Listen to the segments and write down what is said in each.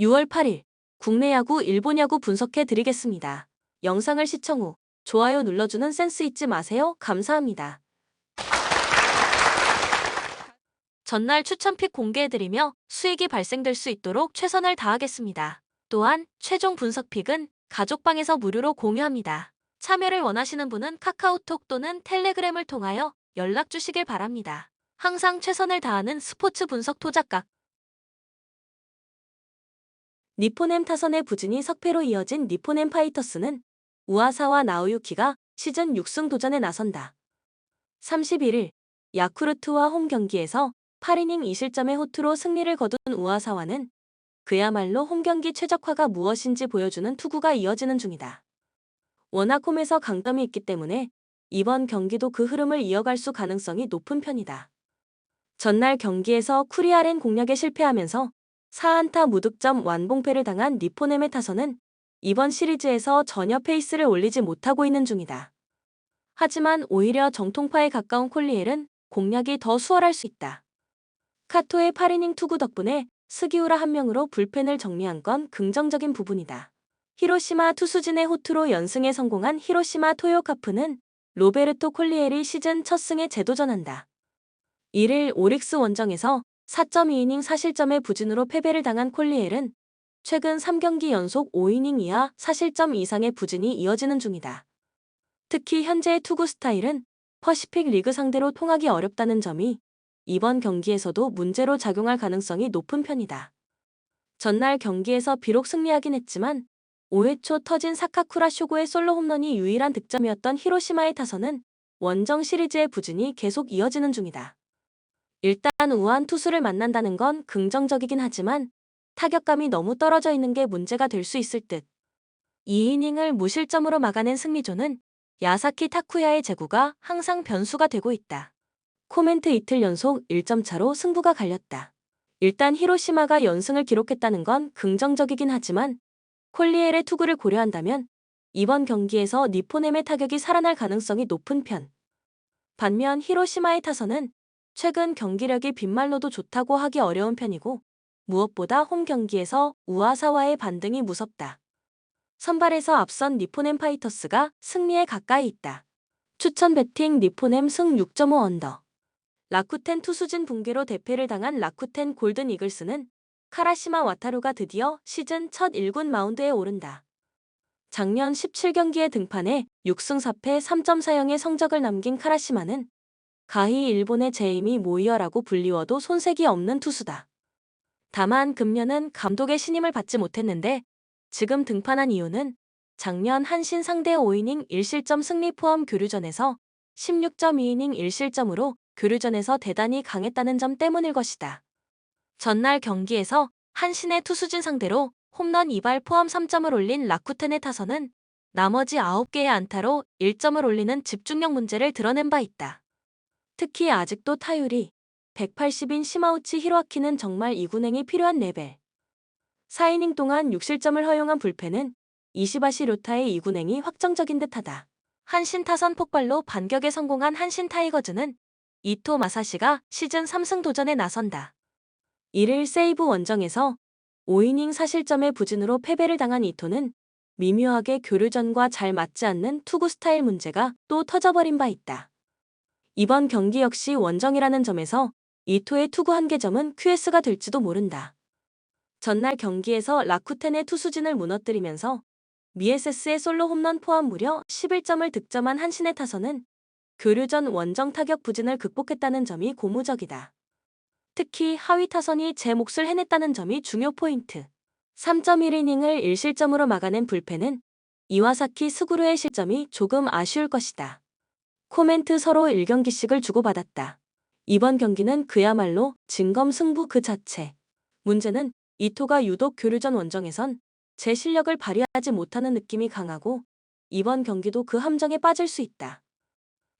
6월 8일 국내 야구, 일본 야구 분석해 드리겠습니다. 영상을 시청 후 좋아요 눌러주는 센스 잊지 마세요. 감사합니다. 전날 추천픽 공개해드리며 수익이 발생될 수 있도록 최선을 다하겠습니다. 또한 최종 분석픽은 가족방에서 무료로 공유합니다. 참여를 원하시는 분은 카카오톡 또는 텔레그램을 통하여 연락 주시길 바랍니다. 항상 최선을 다하는 스포츠 분석 토작각. 니포넴 타선의 부진이 석패로 이어진 니포넴 파이터스는 우아사와 나우유키가 시즌 6승 도전에 나선다. 31일 야쿠르트와 홈 경기에서 8이닝 2실점의 호투로 승리를 거둔 우아사와는 그야말로 홈 경기 최적화가 무엇인지 보여주는 투구가 이어지는 중이다. 워낙 홈에서 강점이 있기 때문에 이번 경기도 그 흐름을 이어갈 수 가능성이 높은 편이다. 전날 경기에서 쿠리아렌 공략에 실패하면서 4안타 무득점 완봉패를 당한 니포넴의 타선은 이번 시리즈에서 전혀 페이스를 올리지 못하고 있는 중이다. 하지만 오히려 정통파에 가까운 콜리엘은 공략이 더 수월할 수 있다. 카토의 8이닝 투구 덕분에 스기우라 한 명으로 불펜을 정리한 건 긍정적인 부분이다. 히로시마 투수진의 호투로 연승에 성공한 히로시마 토요카프는 로베르토 콜리엘이 시즌 첫 승에 재도전한다. 1일 오릭스 원정에서 4.2이닝 4실점의 부진으로 패배를 당한 콜리엘은 최근 3경기 연속 5이닝 이하 4실점 이상의 부진이 이어지는 중이다. 특히 현재의 투구 스타일은 퍼시픽 리그 상대로 통하기 어렵다는 점이 이번 경기에서도 문제로 작용할 가능성이 높은 편이다. 전날 경기에서 비록 승리하긴 했지만 5회 초 터진 사카쿠라 쇼고의 솔로 홈런이 유일한 득점이었던 히로시마의 타선은 원정 시리즈의 부진이 계속 이어지는 중이다. 일단 우한 투수를 만난다는 건 긍정적이긴 하지만 타격감이 너무 떨어져 있는 게 문제가 될 수 있을 듯. 2이닝을 무실점으로 막아낸 승리조는 야사키 타쿠야의 제구가 항상 변수가 되고 있다. 코멘트 이틀 연속 1점 차로 승부가 갈렸다. 일단 히로시마가 연승을 기록했다는 건 긍정적이긴 하지만 콜리엘의 투구를 고려한다면 이번 경기에서 니포넴의 타격이 살아날 가능성이 높은 편. 반면 히로시마의 타선은 최근 경기력이 빈말로도 좋다고 하기 어려운 편이고 무엇보다 홈 경기에서 우아사와의 반등이 무섭다. 선발에서 앞선 니포넴 파이터스가 승리에 가까이 있다. 추천 배팅 니포넴 승 6.5 언더. 라쿠텐 투수진 붕괴로 대패를 당한 라쿠텐 골든 이글스는 카라시마 와타루가 드디어 시즌 첫 1군 마운드에 오른다. 작년 17경기에 등판해 6승 4패 3.40의 성적을 남긴 카라시마는 가히 일본의 제이미 모이어라고 불리워도 손색이 없는 투수다. 다만 금년은 감독의 신임을 받지 못했는데 지금 등판한 이유는 작년 한신 상대 5이닝 1실점 승리 포함 교류전에서 16.2이닝 1실점으로 교류전에서 대단히 강했다는 점 때문일 것이다. 전날 경기에서 한신의 투수진 상대로 홈런 2발 포함 3점을 올린 라쿠텐의 타선은 나머지 9개의 안타로 1점을 올리는 집중력 문제를 드러낸 바 있다. 특히 아직도 타율이 180인 시마우치 히로아키는 정말 이군행이 필요한 레벨. 4이닝 동안 6실점을 허용한 불펜은 이시바시 료타의 이군행이 확정적인 듯하다. 한신 타선 폭발로 반격에 성공한 한신 타이거즈는 이토 마사시가 시즌 3승 도전에 나선다. 1일 세이브 원정에서 5이닝 4실점의 부진으로 패배를 당한 이토는 미묘하게 교류전과 잘 맞지 않는 투구 스타일 문제가 또 터져버린 바 있다. 이번 경기 역시 원정이라는 점에서 이토의 투구 한계점은 QS가 될지도 모른다. 전날 경기에서 라쿠텐의 투수진을 무너뜨리면서 미에세스의 솔로 홈런 포함 무려 11점을 득점한 한신의 타선은 교류 전 원정 타격 부진을 극복했다는 점이 고무적이다. 특히 하위 타선이 제 몫을 해냈다는 점이 중요 포인트. 3.1이닝을 1실점으로 막아낸 불펜은 이와사키 스구루의 실점이 조금 아쉬울 것이다. 코멘트 서로 1경기씩을 주고받았다. 이번 경기는 그야말로 진검승부 그 자체. 문제는 이토가 유독 교류전 원정에선 제 실력을 발휘하지 못하는 느낌이 강하고 이번 경기도 그 함정에 빠질 수 있다.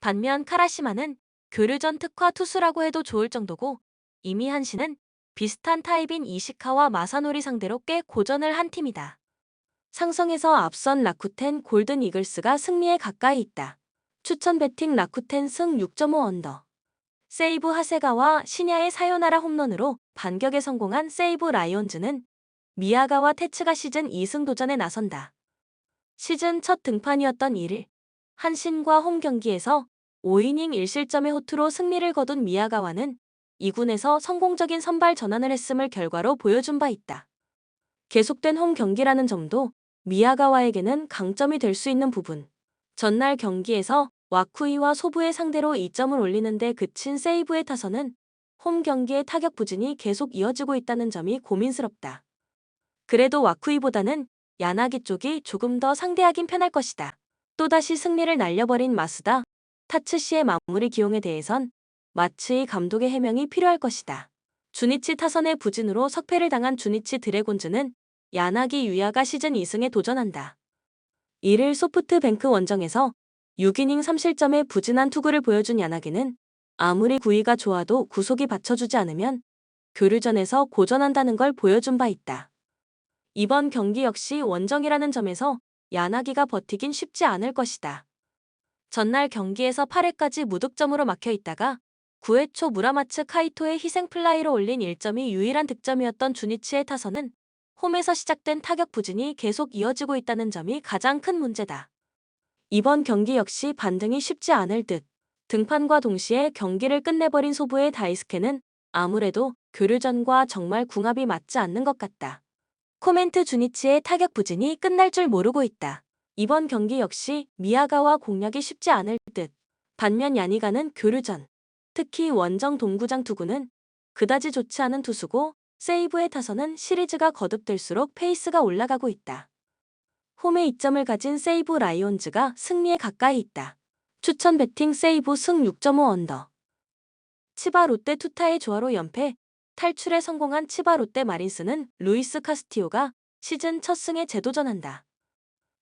반면 카라시마는 교류전 특화 투수라고 해도 좋을 정도고 이미 한신은 비슷한 타입인 이시카와 마사노리 상대로 꽤 고전을 한 팀이다. 상성에서 앞선 라쿠텐 골든 이글스가 승리에 가까이 있다. 추천 배팅 라쿠텐 승 6.5 언더. 세이브 하세가와 신야의 사요나라 홈런으로 반격에 성공한 세이브 라이온즈는 미야가와 테츠가 시즌 2승 도전에 나선다. 시즌 첫 등판이었던 1일, 한신과 홈 경기에서 5이닝 1실점의 호투로 승리를 거둔 미야가와는 2군에서 성공적인 선발 전환을 했음을 결과로 보여준 바 있다. 계속된 홈 경기라는 점도 미야가와에게는 강점이 될 수 있는 부분. 전날 경기에서 와쿠이와 소부의 상대로 2점을 올리는데 그친 세이브의 타선은 홈 경기의 타격 부진이 계속 이어지고 있다는 점이 고민스럽다. 그래도 와쿠이보다는 야나기 쪽이 조금 더 상대하긴 편할 것이다. 또다시 승리를 날려버린 마스다. 타츠 씨의 마무리 기용에 대해선 마츠이 감독의 해명이 필요할 것이다. 주니치 타선의 부진으로 석패를 당한 주니치 드래곤즈는 야나기 유야가 시즌 2승에 도전한다. 이를 소프트뱅크 원정에서 6이닝 3실점의 부진한 투구를 보여준 야나기는 아무리 구위가 좋아도 구속이 받쳐주지 않으면 교류전에서 고전한다는 걸 보여준 바 있다. 이번 경기 역시 원정이라는 점에서 야나기가 버티긴 쉽지 않을 것이다. 전날 경기에서 8회까지 무득점으로 막혀 있다가 9회 초 무라마츠 카이토의 희생 플라이로 올린 1점이 유일한 득점이었던 주니치의 타선은 홈에서 시작된 타격 부진이 계속 이어지고 있다는 점이 가장 큰 문제다. 이번 경기 역시 반등이 쉽지 않을 듯. 등판과 동시에 경기를 끝내버린 소부의 다이스케는 아무래도 교류전과 정말 궁합이 맞지 않는 것 같다. 코멘트 주니치의 타격 부진이 끝날 줄 모르고 있다. 이번 경기 역시 미야가와 공략이 쉽지 않을 듯. 반면 야니가는 교류전, 특히 원정 동구장 투구는 그다지 좋지 않은 투수고 세이브의 타선은 시리즈가 거듭될수록 페이스가 올라가고 있다. 홈에 이점을 가진 세이브 라이온즈가 승리에 가까이 있다. 추천 배팅 세이브 승 6.5 언더. 치바 롯데 투타의 조화로 연패, 탈출에 성공한 치바 롯데 마린스는 루이스 카스티오가 시즌 첫 승에 재도전한다.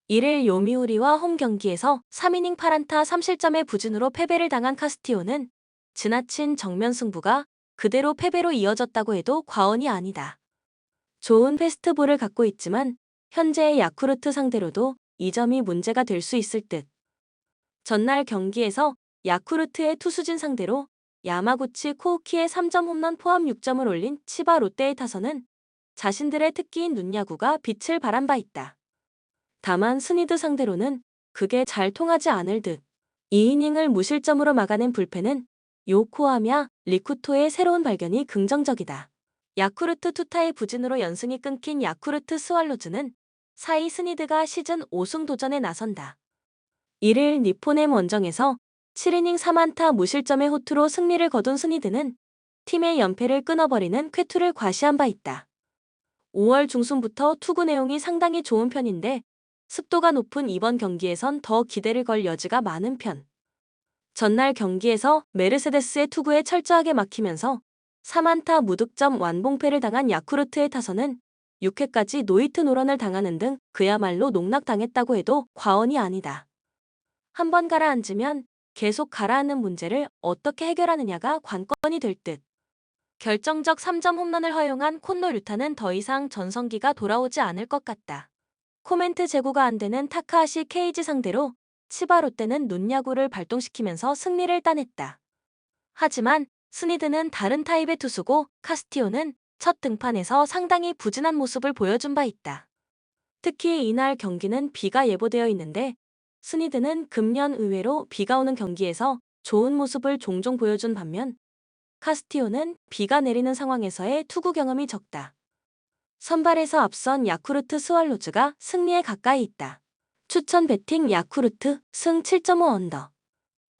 1일 요미우리와 홈 경기에서 3이닝 8안타 3실점의 부진으로 패배를 당한 카스티오는 지나친 정면 승부가 그대로 패배로 이어졌다고 해도 과언이 아니다. 좋은 페스트볼을 갖고 있지만 현재의 야쿠르트 상대로도 이 점이 문제가 될 수 있을 듯. 전날 경기에서 야쿠르트의 투수진 상대로 야마구치 코우키의 3점 홈런 포함 6점을 올린 치바 롯데의 타선은 자신들의 특기인 눈야구가 빛을 발한 바 있다. 다만 스니드 상대로는 그게 잘 통하지 않을 듯. 2이닝을 무실점으로 막아낸 불펜은 요코하며 리쿠토의 새로운 발견이 긍정적이다. 야쿠르트 투타의 부진으로 연승이 끊긴 야쿠르트 스왈로즈는 사이 스니드가 시즌 5승 도전에 나선다. 1일 니포넴 원정에서 7이닝 3안타 무실점의 호투로 승리를 거둔 스니드는 팀의 연패를 끊어버리는 쾌투를 과시한 바 있다. 5월 중순부터 투구 내용이 상당히 좋은 편인데 습도가 높은 이번 경기에선 더 기대를 걸 여지가 많은 편. 전날 경기에서 메르세데스의 투구에 철저하게 막히면서 3안타 무득점 완봉패를 당한 야쿠르트의 타선은 6회까지 노이트 노런을 당하는 등 그야말로 농락당했다고 해도 과언이 아니다. 한 번 가라앉으면 계속 가라앉는 문제를 어떻게 해결하느냐가 관건이 될 듯. 결정적 3점 홈런을 허용한 콘노 류타는 더 이상 전성기가 돌아오지 않을 것 같다. 코멘트 제고가 안 되는 타카하시 케이지 상대로 치바 롯데는 눈야구를 발동시키면서 승리를 따냈다. 하지만 스니드는 다른 타입의 투수고 카스티오는 첫 등판에서 상당히 부진한 모습을 보여준 바 있다. 특히 이날 경기는 비가 예보되어 있는데 스니드는 금년 의외로 비가 오는 경기에서 좋은 모습을 종종 보여준 반면 카스티오는 비가 내리는 상황에서의 투구 경험이 적다. 선발에서 앞선 야쿠르트 스왈로즈가 승리에 가까이 있다. 추천 배팅 야쿠르트 승 7.5 언더.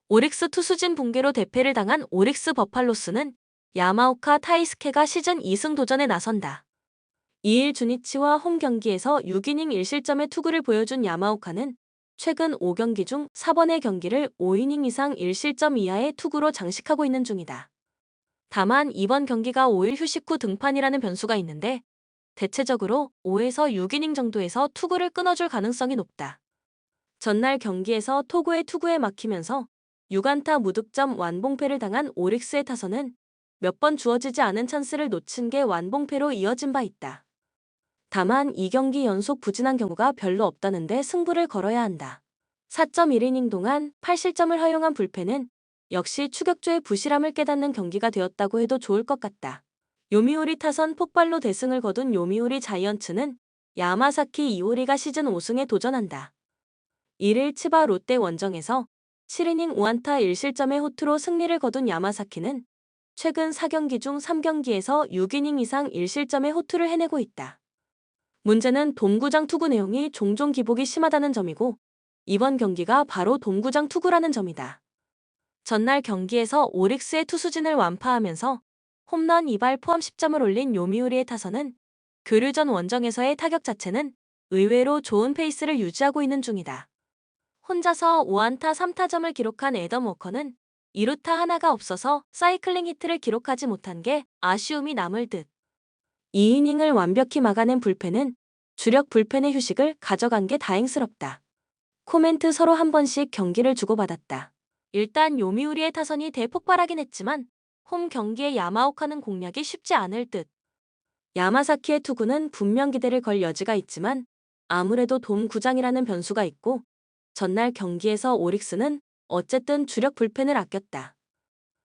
오릭스 투수진 붕괴로 대패를 당한 오릭스 버팔로스는 야마오카 타이스케가 시즌 2승 도전에 나선다. 2일 주니치와 홈 경기에서 6이닝 1실점의 투구를 보여준 야마오카는 최근 5경기 중 4번의 경기를 5이닝 이상 1실점 이하의 투구로 장식하고 있는 중이다. 다만 이번 경기가 5일 휴식 후 등판이라는 변수가 있는데 대체적으로 5에서 6이닝 정도에서 투구를 끊어줄 가능성이 높다. 전날 경기에서 토구의 투구에 막히면서 6안타 무득점 완봉패를 당한 오릭스의 타선은 몇 번 주어지지 않은 찬스를 놓친 게 완봉패로 이어진 바 있다. 다만 2경기 연속 부진한 경우가 별로 없다는데 승부를 걸어야 한다. 4.1이닝 동안 8실점을 허용한 불펜은 역시 추격조의 부실함을 깨닫는 경기가 되었다고 해도 좋을 것 같다. 요미우리 타선 폭발로 대승을 거둔 요미우리 자이언츠는 야마사키 이오리가 시즌 5승에 도전한다. 1일 치바 롯데 원정에서 7이닝 5안타 1실점의 호투로 승리를 거둔 야마사키는 최근 4경기 중 3경기에서 6이닝 이상 1실점의 호투를 해내고 있다. 문제는 돔구장 투구 내용이 종종 기복이 심하다는 점이고 이번 경기가 바로 돔구장 투구라는 점이다. 전날 경기에서 오릭스의 투수진을 완파하면서 홈런 2발 포함 10점을 올린 요미우리의 타선은 교류전 원정에서의 타격 자체는 의외로 좋은 페이스를 유지하고 있는 중이다. 혼자서 5안타 3타점을 기록한 에덤 워커는 2루타 하나가 없어서 사이클링 히트를 기록하지 못한 게 아쉬움이 남을 듯. 2이닝을 완벽히 막아낸 불펜은 주력 불펜의 휴식을 가져간 게 다행스럽다. 코멘트 서로 한 번씩 경기를 주고받았다. 일단 요미우리의 타선이 대폭발하긴 했지만 홈 경기에 야마오카는 공략이 쉽지 않을 듯. 야마사키의 투구는 분명 기대를 걸 여지가 있지만 아무래도 돔 구장이라는 변수가 있고 전날 경기에서 오릭스는 어쨌든 주력 불펜을 아꼈다.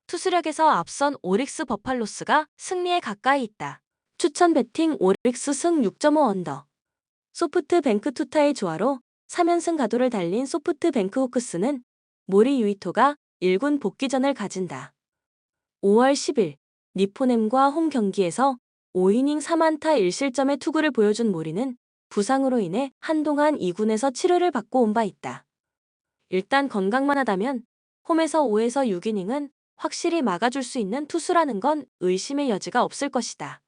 투수력에서 앞선 오릭스 버팔로스가 승리에 가까이 있다. 추천 배팅 오릭스 승 6.5 언더. 소프트 뱅크 투타의 조화로 3연승 가도를 달린 소프트 뱅크 호크스는 모리 유이토가 1군 복귀전을 가진다. 5월 10일 니포넴과 홈 경기에서 5이닝 3안타 1실점의 투구를 보여준 모리는 부상으로 인해 한동안 2군에서 치료를 받고 온 바 있다. 일단 건강만 하다면 홈에서 5에서 6이닝은 확실히 막아줄 수 있는 투수라는 건 의심의 여지가 없을 것이다.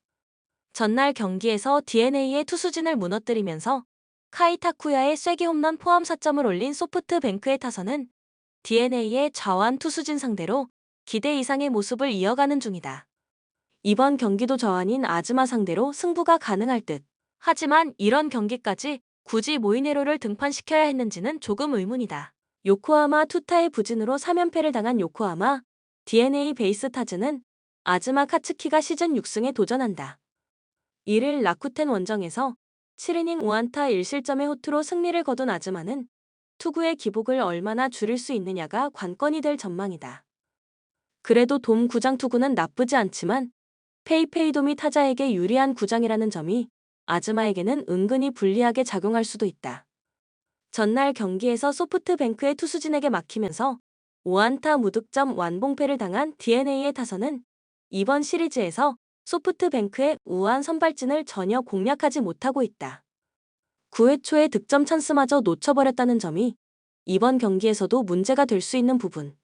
전날 경기에서 DNA의 투수진을 무너뜨리면서 카이타쿠야의 쐐기 홈런 포함 4점을 올린 소프트 뱅크의 타선은 DNA의 좌완 투수진 상대로 기대 이상의 모습을 이어가는 중이다. 이번 경기도 저완인 아즈마 상대로 승부가 가능할 듯. 하지만 이런 경기까지 굳이 모이네로를 등판시켜야 했는지는 조금 의문이다. 요코하마 투타의 부진으로 3연패를 당한 요코하마 DNA 베이스 타즈는 아즈마 카츠키가 시즌 6승에 도전한다. 1일 라쿠텐 원정에서 7이닝 5안타 1실점의 호투로 승리를 거둔 아즈마는 투구의 기복을 얼마나 줄일 수 있느냐가 관건이 될 전망이다. 그래도 돔 구장 투구는 나쁘지 않지만 페이페이 돔이 타자에게 유리한 구장이라는 점이 아즈마에게는 은근히 불리하게 작용할 수도 있다. 전날 경기에서 소프트뱅크의 투수진에게 막히면서 5안타 무득점 완봉패를 당한 DNA의 타선은 이번 시리즈에서 소프트뱅크의 우한 선발진을 전혀 공략하지 못하고 있다. 9회 초에 득점 찬스마저 놓쳐버렸다는 점이 이번 경기에서도 문제가 될 수 있는 부분.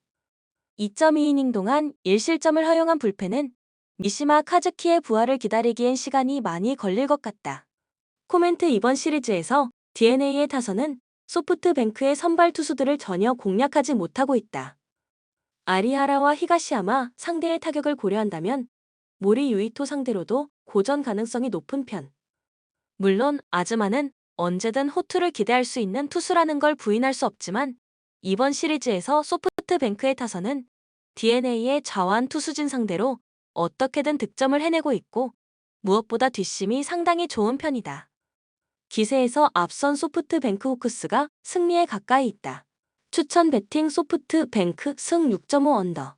2.2이닝 동안 1실점을 허용한 불펜은 미시마 카즈키의 부활을 기다리기엔 시간이 많이 걸릴 것 같다. 코멘트 이번 시리즈에서 DNA의 타선은 소프트뱅크의 선발 투수들을 전혀 공략하지 못하고 있다. 아리하라와 히가시야마 상대의 타격을 고려한다면 모리 유이토 상대로도 고전 가능성이 높은 편. 물론 아즈마는 언제든 호투를 기대할 수 있는 투수라는 걸 부인할 수 없지만 이번 시리즈에서 소프트뱅크의 타선은 DNA의 좌완 투수진 상대로 어떻게든 득점을 해내고 있고 무엇보다 뒷심이 상당히 좋은 편이다. 기세에서 앞선 소프트 뱅크 호크스가 승리에 가까이 있다. 추천 배팅 소프트 뱅크 승 6.5 언더.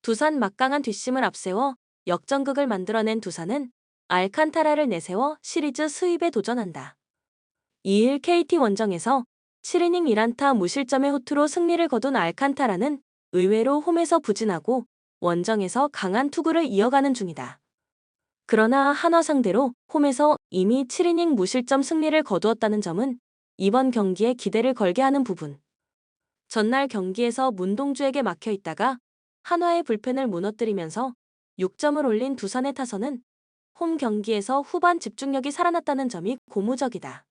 두산 막강한 뒷심을 앞세워 역전극을 만들어낸 두산은 알칸타라를 내세워 시리즈 수입에 도전한다. 2일 KT 원정에서 7이닝 1안타 무실점의 호투로 승리를 거둔 알칸타라는 의외로 홈에서 부진하고 원정에서 강한 투구를 이어가는 중이다. 그러나 한화 상대로 홈에서 이미 7이닝 무실점 승리를 거두었다는 점은 이번 경기에 기대를 걸게 하는 부분. 전날 경기에서 문동주에게 막혀 있다가 한화의 불펜을 무너뜨리면서 6점을 올린 두산의 타선은 홈 경기에서 후반 집중력이 살아났다는 점이 고무적이다.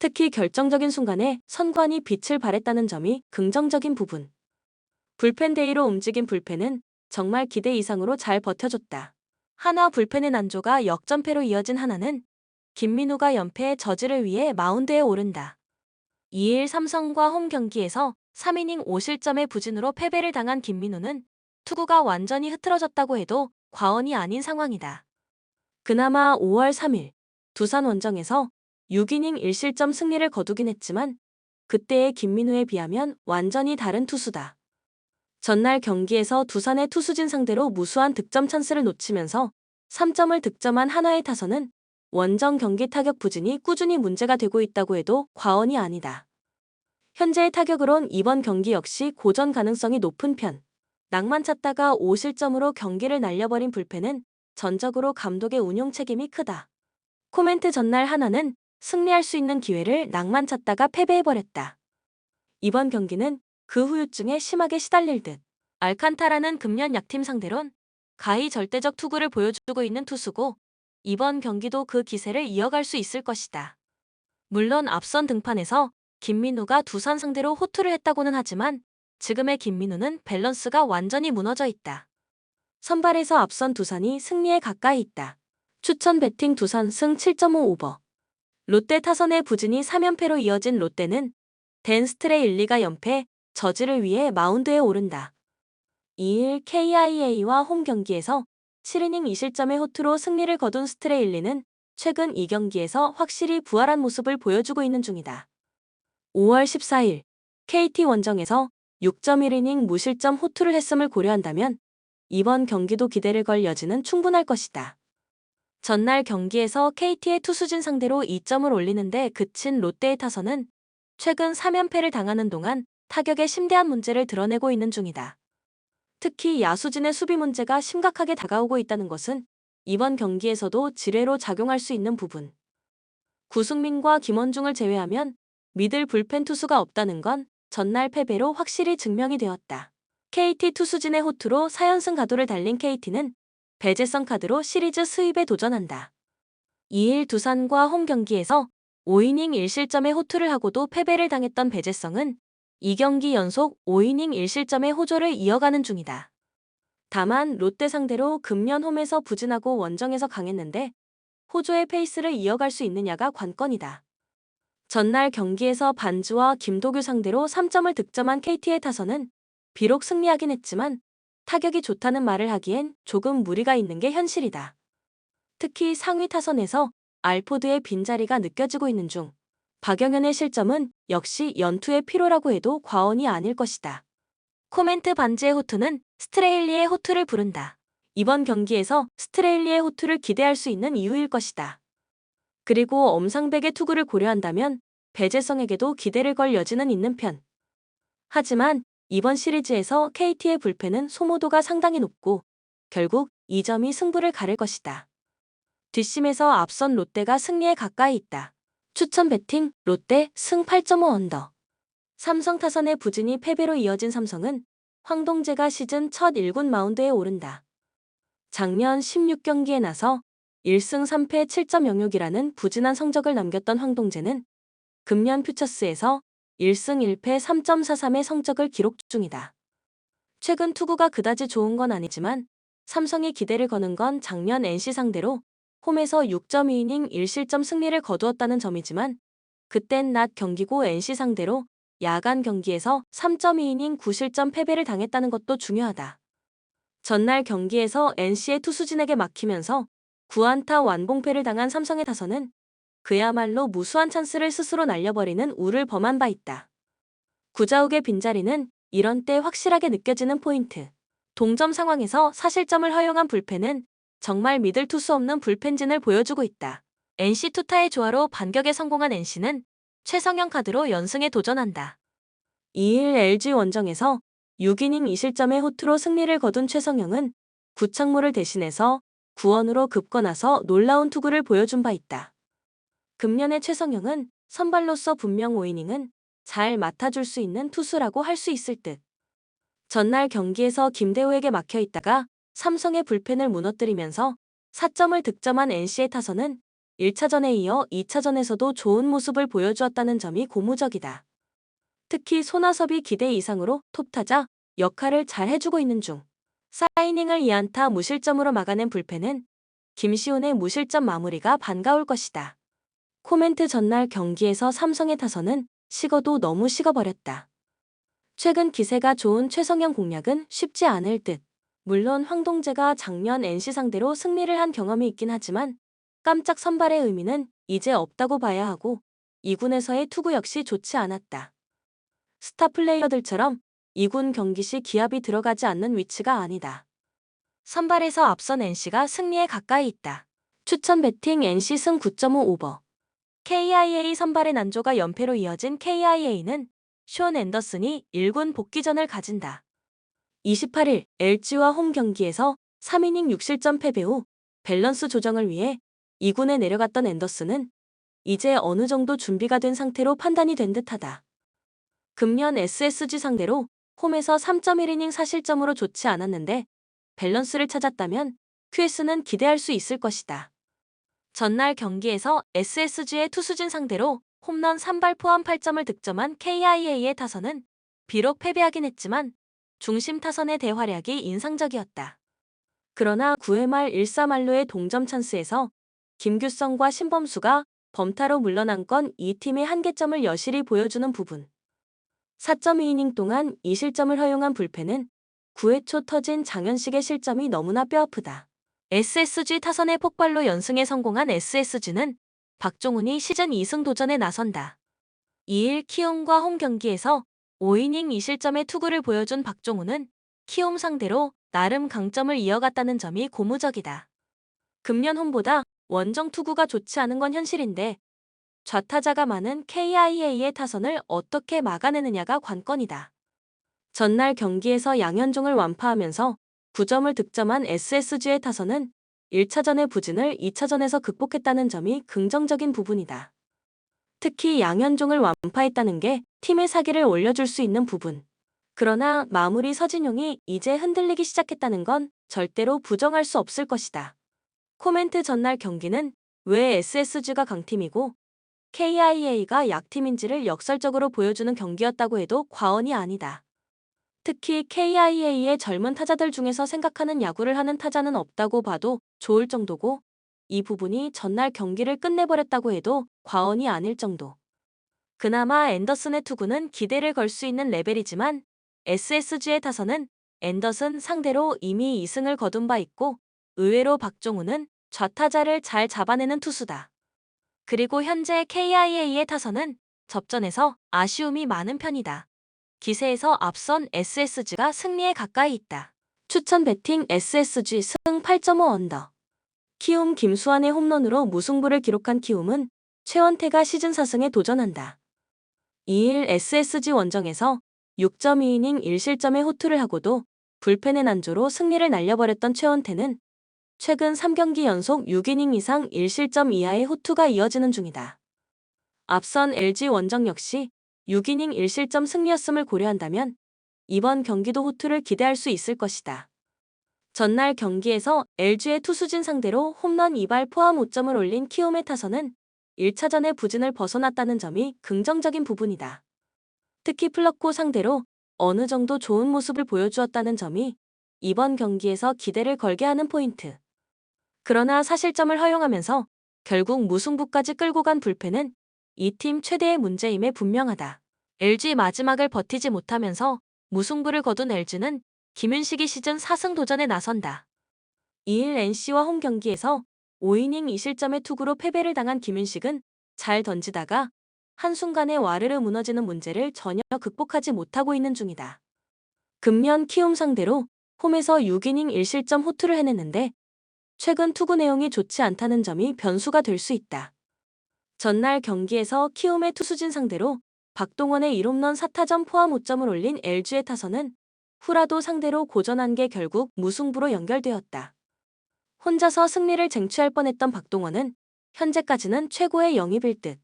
특히 결정적인 순간에 선관이 빛을 발했다는 점이 긍정적인 부분. 불펜 데이로 움직인 불펜은 정말 기대 이상으로 잘 버텨줬다. 하나 불펜의 난조가 역전패로 이어진 하나는 김민우가 연패의 저지를 위해 마운드에 오른다. 2일 삼성과 홈 경기에서 3이닝 5실점의 부진으로 패배를 당한 김민우는 투구가 완전히 흐트러졌다고 해도 과언이 아닌 상황이다. 그나마 5월 3일 두산 원정에서 6이닝 1실점 승리를 거두긴 했지만 그때의 김민우에 비하면 완전히 다른 투수다. 전날 경기에서 두산의 투수진 상대로 무수한 득점 찬스를 놓치면서 3점을 득점한 한화의 타선은 원정 경기 타격 부진이 꾸준히 문제가 되고 있다고 해도 과언이 아니다. 현재의 타격으론 이번 경기 역시 고전 가능성이 높은 편. 낭만 찾다가 5실점으로 경기를 날려버린 불펜은 전적으로 감독의 운용 책임이 크다. 코멘트 전날 하나는 승리할 수 있는 기회를 낭만 찾다가 패배해버렸다. 이번 경기는 그 후유증에 심하게 시달릴 듯. 알칸타라는 금년 약팀 상대론 가히 절대적 투구를 보여주고 있는 투수고 이번 경기도 그 기세를 이어갈 수 있을 것이다. 물론 앞선 등판에서 김민우가 두산 상대로 호투를 했다고는 하지만 지금의 김민우는 밸런스가 완전히 무너져 있다. 선발에서 앞선 두산이 승리에 가까이 있다. 추천 배팅 두산 승 7.5 오버. 롯데 타선의 부진이 3연패로 이어진 롯데는 댄스트레 1, 2가 연패, 저지를 위해 마운드에 오른다. 2일 KIA와 홈 경기에서 7이닝 2실점의 호투로 승리를 거둔 스트레일리는 최근 2경기에서 확실히 부활한 모습을 보여주고 있는 중이다. 5월 14일 KT 원정에서 6.1이닝 무실점 호투를 했음을 고려한다면 이번 경기도 기대를 걸 여지는 충분할 것이다. 전날 경기에서 KT의 투수진 상대로 2점을 올리는데 그친 롯데의 타선은 최근 3연패를 당하는 동안 타격에 심대한 문제를 드러내고 있는 중이다. 특히 야수진의 수비 문제가 심각하게 다가오고 있다는 것은 이번 경기에서도 지뢰로 작용할 수 있는 부분. 구승민과 김원중을 제외하면 미들 불펜 투수가 없다는 건 전날 패배로 확실히 증명이 되었다. KT 투수진의 호투로 4연승 가도를 달린 KT는 배제성 카드로 시리즈 수입에 도전한다. 2일 두산과 홈 경기에서 5이닝 1실점의 호투를 하고도 패배를 당했던 배제성은 2경기 연속 5이닝 1실점의 호조를 이어가는 중이다. 다만 롯데 상대로 금년 홈에서 부진하고 원정에서 강했는데 호조의 페이스를 이어갈 수 있느냐가 관건이다. 전날 경기에서 반주와 김도규 상대로 3점을 득점한 KT의 타선은 비록 승리하긴 했지만 타격이 좋다는 말을 하기엔 조금 무리가 있는 게 현실이다. 특히 상위 타선에서 알포드의 빈자리가 느껴지고 있는 중 박영현의 실점은 역시 연투의 피로라고 해도 과언이 아닐 것이다. 코멘트 반지의 호투는 스트레일리의 호투를 부른다. 이번 경기에서 스트레일리의 호투를 기대할 수 있는 이유일 것이다. 그리고 엄상백의 투구를 고려한다면 배재성에게도 기대를 걸 여지는 있는 편. 하지만 이번 시리즈에서 KT의 불펜은 소모도가 상당히 높고 결국 이 점이 승부를 가를 것이다. 뒷심에서 앞선 롯데가 승리에 가까이 있다. 추천 배팅 롯데 승 8.5 언더. 삼성 타선의 부진이 패배로 이어진 삼성은 황동재가 시즌 첫 1군 마운드에 오른다. 작년 16경기에 나서 1승 3패 7.06이라는 부진한 성적을 남겼던 황동재는 금년 퓨처스에서 1승 1패 3.43의 성적을 기록 중이다. 최근 투구가 그다지 좋은 건 아니지만 삼성이 기대를 거는 건 작년 NC 상대로 홈에서 6.2이닝 1실점 승리를 거두었다는 점이지만 그땐 낮 경기고 NC 상대로 야간 경기에서 3.2이닝 9실점 패배를 당했다는 것도 중요하다. 전날 경기에서 NC의 투수진에게 막히면서 9안타 완봉패를 당한 삼성의 타선은 그야말로 무수한 찬스를 스스로 날려버리는 우를 범한 바 있다. 구자욱의 빈자리는 이런 때 확실하게 느껴지는 포인트. 동점 상황에서 사실점을 허용한 불펜은 정말 믿을 투수 없는 불펜진을 보여주고 있다. NC 투타의 조화로 반격에 성공한 NC는 최성형 카드로 연승에 도전한다. 2일 LG 원정에서 6이닝 2실점의 호투로 승리를 거둔 최성형은 구창모를 대신해서 구원으로 급거나서 놀라운 투구를 보여준 바 있다. 금년의 최성형은 선발로서 분명 5이닝은 잘 맡아줄 수 있는 투수라고 할 수 있을 듯. 전날 경기에서 김대호에게 막혀 있다가 삼성의 불펜을 무너뜨리면서 4점을 득점한 NC의 타선은 1차전에 이어 2차전에서도 좋은 모습을 보여주었다는 점이 고무적이다. 특히 손아섭이 기대 이상으로 톱타자 역할을 잘 해주고 있는 중. 사이닝을 2안타 무실점으로 막아낸 불펜은 김시훈의 무실점 마무리가 반가울 것이다. 코멘트 전날 경기에서 삼성의 타선은 식어도 너무 식어버렸다. 최근 기세가 좋은 최성형 공략은 쉽지 않을 듯. 물론 황동재가 작년 NC 상대로 승리를 한 경험이 있긴 하지만 깜짝 선발의 의미는 이제 없다고 봐야 하고 2군에서의 투구 역시 좋지 않았다. 스타 플레이어들처럼 2군 경기 시 기합이 들어가지 않는 위치가 아니다. 선발에서 앞선 NC가 승리에 가까이 있다. 추천 배팅 NC 승 9.5 오버. KIA 선발의 난조가 연패로 이어진 KIA는 쇼 앤더슨이 1군 복귀전을 가진다. 28일 LG와 홈 경기에서 3이닝 6실점 패배 후 밸런스 조정을 위해 2군에 내려갔던 앤더슨은 이제 어느 정도 준비가 된 상태로 판단이 된 듯하다. 금년 SSG 상대로 홈에서 3.1이닝 사실점으로 좋지 않았는데 밸런스를 찾았다면 QS는 기대할 수 있을 것이다. 전날 경기에서 SSG의 투수진 상대로 홈런 3발 포함 8점을 득점한 KIA의 타선은 비록 패배하긴 했지만 중심 타선의 대활약이 인상적이었다. 그러나 9회 말 1사말로의 동점 찬스에서 김규성과 신범수가 범타로 물러난 건 이 팀의 한계점을 여실히 보여주는 부분. 4.2이닝 동안 2실점을 허용한 불펜은 9회 초 터진 장현식의 실점이 너무나 뼈아프다. SSG 타선의 폭발로 연승에 성공한 SSG는 박종훈이 시즌 2승 도전에 나선다. 2일 키움과 홈 경기에서 5이닝 2실점의 투구를 보여준 박종훈은 키움 상대로 나름 강점을 이어갔다는 점이 고무적이다. 금년 홈보다 원정 투구가 좋지 않은 건 현실인데 좌타자가 많은 KIA의 타선을 어떻게 막아내느냐가 관건이다. 전날 경기에서 양현종을 완파하면서 9점을 득점한 SSG의 타선은 1차전의 부진을 2차전에서 극복했다는 점이 긍정적인 부분이다. 특히 양현종을 완파했다는 게 팀의 사기를 올려줄 수 있는 부분. 그러나 마무리 서진용이 이제 흔들리기 시작했다는 건 절대로 부정할 수 없을 것이다. 코멘트 전날 경기는 왜 SSG가 강팀이고 KIA가 약팀인지를 역설적으로 보여주는 경기였다고 해도 과언이 아니다. 특히 KIA의 젊은 타자들 중에서 생각하는 야구를 하는 타자는 없다고 봐도 좋을 정도고 이 부분이 전날 경기를 끝내버렸다고 해도 과언이 아닐 정도. 그나마 앤더슨의 투구는 기대를 걸 수 있는 레벨이지만 SSG의 타선은 앤더슨 상대로 이미 2승을 거둔 바 있고 의외로 박종훈은 좌타자를 잘 잡아내는 투수다. 그리고 현재 KIA의 타선은 접전에서 아쉬움이 많은 편이다. 기세에서 앞선 SSG가 승리에 가까이 있다. 추천 배팅 SSG 승 8.5 언더. 키움 김수환의 홈런으로 무승부를 기록한 키움은 최원태가 시즌 4승에 도전한다. 2일 SSG 원정에서 6.2이닝 1실점의 호투를 하고도 불펜의 난조로 승리를 날려버렸던 최원태는 최근 3경기 연속 6이닝 이상 1실점 이하의 호투가 이어지는 중이다. 앞선 LG 원정 역시 6이닝 1실점 승리였음을 고려한다면 이번 경기도 호투를 기대할 수 있을 것이다. 전날 경기에서 LG의 투수진 상대로 홈런 2발 포함 5점을 올린 키움의 타선은 1차전의 부진을 벗어났다는 점이 긍정적인 부분이다. 특히 플럭코 상대로 어느 정도 좋은 모습을 보여주었다는 점이 이번 경기에서 기대를 걸게 하는 포인트. 그러나 사실점을 허용하면서 결국 무승부까지 끌고 간 불펜은 이 팀 최대의 문제임에 분명하다. LG 마지막을 버티지 못하면서 무승부를 거둔 LG는 김윤식이 시즌 4승 도전에 나선다. 2일 NC와 홈 경기에서 5이닝 2실점의 투구로 패배를 당한 김윤식은 잘 던지다가 한순간에 와르르 무너지는 문제를 전혀 극복하지 못하고 있는 중이다. 금년 키움 상대로 홈에서 6이닝 1실점 호투를 해냈는데 최근 투구 내용이 좋지 않다는 점이 변수가 될 수 있다. 전날 경기에서 키움의 투수진 상대로 박동원의 1홈런 4타점 포함 5점을 올린 LG의 타선은 후라도 상대로 고전한 게 결국 무승부로 연결되었다. 혼자서 승리를 쟁취할 뻔했던 박동원은 현재까지는 최고의 영입일 듯.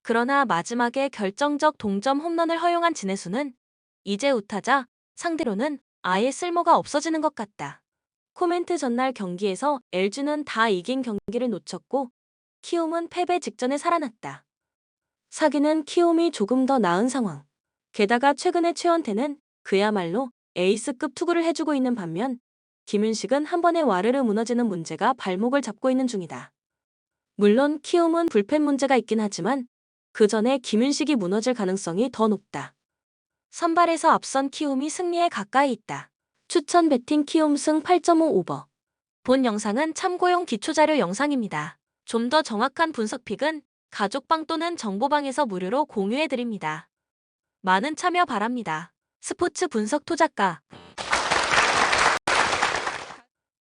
그러나 마지막에 결정적 동점 홈런을 허용한 진해수는 이제 우타자 상대로는 아예 쓸모가 없어지는 것 같다. 코멘트 전날 경기에서 LG는 다 이긴 경기를 놓쳤고 키움은 패배 직전에 살아났다. 사기는 키움이 조금 더 나은 상황. 게다가 최근에 최원태는 그야말로 에이스급 투구를 해주고 있는 반면 김윤식은 한 번에 와르르 무너지는 문제가 발목을 잡고 있는 중이다. 물론 키움은 불펜 문제가 있긴 하지만 그 전에 김윤식이 무너질 가능성이 더 높다. 선발에서 앞선 키움이 승리에 가까이 있다. 추천 배팅 키움 승 8.5 오버. 본 영상은 참고용 기초자료 영상입니다. 좀 더 정확한 분석픽은 가족방 또는 정보방에서 무료로 공유해드립니다. 많은 참여 바랍니다. 스포츠 분석 토작가.